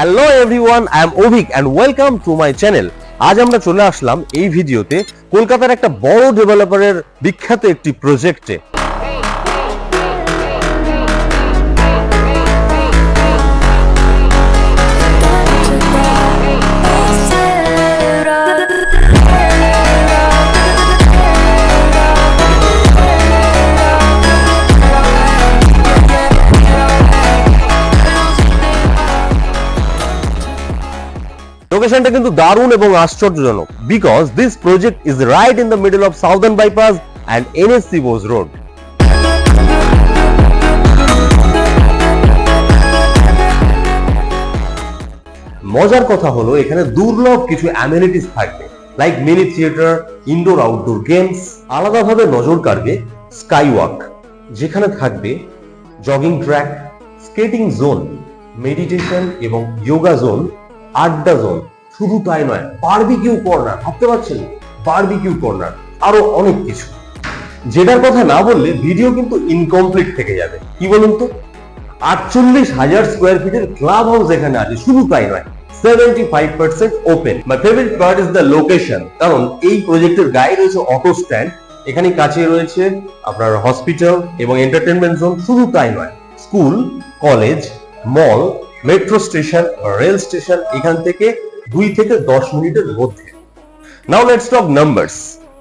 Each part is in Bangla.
Hello everyone I am Abhik and welcome to my channel আজ আমরা চলে আসলাম এই ভিডিওতে কলকাতার একটা বড় ডেভেলপারের বিখ্যাত একটি প্রজেক্টে লোকেশনটা কিন্তু দারুণ এবং আশ্চর্যজনক। Because this project is right in the middle of southern bypass and NSC Bose road মজার কথা হলো, এখানে দুর্লভ কিছু অ্যামিনিটিস থাকবে like mini theatre indoor outdoor games আলাদাভাবে নজর কাড়বে স্কাই ওয়াক যেখানে থাকবে jogging track skating zone meditation এবং যোগা জোন আড্ডা জোন শুধু তাই নয় বারবিকিউ কর্নার ভাবতে পারছেন? বারবিকিউ কর্নার আরও অনেক কিছু। যেটার কথা না বললে ভিডিও কিন্তু ইনকমপ্লিট থেকে যাবে। কি বলুন তো? আটচল্লিশ হাজার স্কোয়ার ফিটের ক্লাব হাউস এখানে আছে, শুধু তাই নয় seventy five percent open my favourite part the location কারণ এই প্রজেক্টের গায়ে রয়েছে অটো স্ট্যান্ড এখানে কাছে রয়েছে আপনার হসপিটাল এবং এন্টারটেনমেন্ট জোন শুধু তাই নয় school college mall metro station rail station এখান থেকে দুই থেকে দশ মিনিটের মধ্যে। নাও লেটস টক নাম্বারস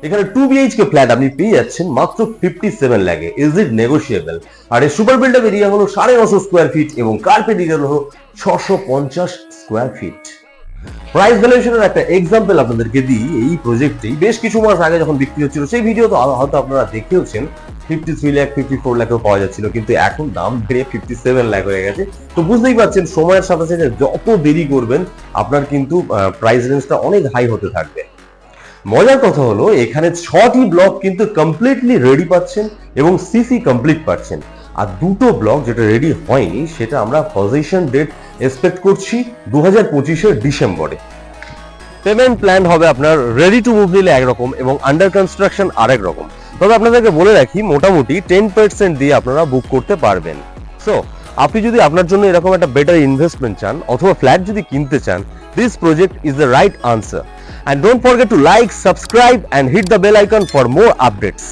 এখানে টু বিএইচকে ফ্ল্যাট আপনি পেয়ে যাচ্ছেন মাত্র ফিফটি সেভেন লাগে ইজ ইট নেগোসিয়েবল আর এই সুপার বিল্ডার এরিয়া হলো সাড়ে নশো স্কোয়ার ফিট এবং কার্পেট এরিয়া হলো ছশো পঞ্চাশ স্কোয়ার ফিট প্রাইস ভ্যালুয়েশনের একটা এক্সাম্পল আপনাদেরকে দিই। এই প্রজেক্টেই বেশ কিছু মাস আগে যখন বিক্রি হচ্ছিল, সেই ভিডিও তো হয়তো আপনারা দেখেওছেন। Fifty three lakh fifty four লাখেও পাওয়া যাচ্ছিল, কিন্তু এখন দাম বেড়ে ফিফটি সেভেন লাখ হয়ে গেছে। তো বুঝতেই পারছেন, সময়ের সাথে সাথে যত দেরি করবেন, আপনার কিন্তু প্রাইস রেঞ্জটা অনেক হাই হতে থাকবে। মজার কথা হলো, এখানে ছটি ব্লক কিন্তু কমপ্লিটলি রেডি পাচ্ছেন এবং সিসি কমপ্লিট পাচ্ছেন। আর দুটো ব্লক যেটা রেডি হয়নি, সেটা আমরা পজিশন ডেট এক্সপেক্ট করছি দু হাজার পঁচিশের ডিসেম্বরে। পেমেন্ট প্ল্যান হবে আপনার রেডি টু মুভ নিলে একরকম এবং আন্ডার কনস্ট্রাকশন আরেক রকম। তবে আপনাদেরকে বলে রাখি, মোটামুটি টেন পার্সেন্ট দিয়ে আপনারা বুক করতে পারবেন। সো আপনি যদি আপনার জন্য এরকম একটা বেটার ইনভেস্টমেন্ট চান অথবা ফ্ল্যাট যদি কিনতে চান this project is the right answer and don't forget to like subscribe and hit the bell icon for more updates